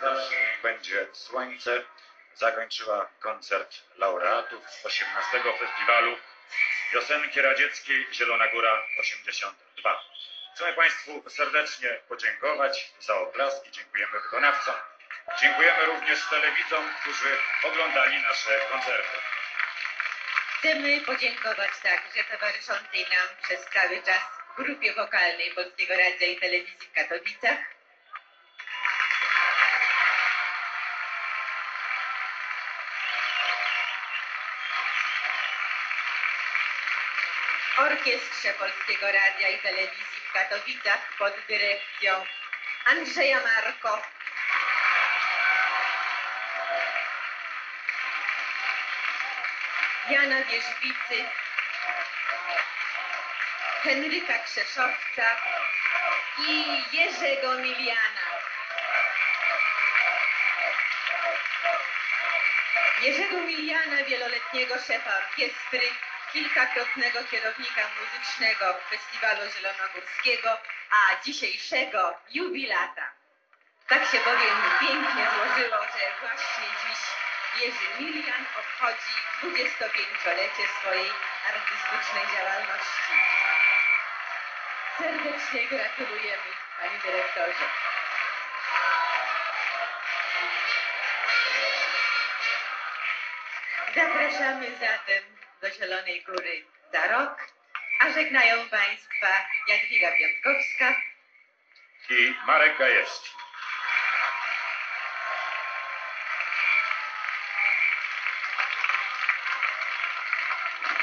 zawsze będzie słońce. Zakończyła koncert laureatów 18 festiwalu piosenki radzieckiej Zielona Góra 82. Chcemy Państwu serdecznie podziękować za oklaski. Dziękujemy wykonawcom. Dziękujemy również telewidzom, którzy oglądali nasze koncerty. Chcemy podziękować także towarzyszącej nam przez cały czas grupie wokalnej Polskiego Radia i Telewizji w Katowicach. Orkiestrze Polskiego Radia i Telewizji w Katowicach pod dyrekcją Andrzeja Marko, Jana Wierzbicy, Henryka Krzeszowca i Jerzego Miliana. Jerzego Miliana, wieloletniego szefa orkiestry, kilkakrotnego kierownika muzycznego Festiwalu Zielonogórskiego, a dzisiejszego jubilata. Tak się bowiem pięknie złożyło, że właśnie dziś Jerzy Milian obchodzi 25-lecie swojej artystycznej działalności. Serdecznie gratulujemy, panie dyrektorze. Zapraszamy zatem do Zielonej Góry za rok, a żegnają państwa Jadwiga Piątkowska I Marek Gajewski.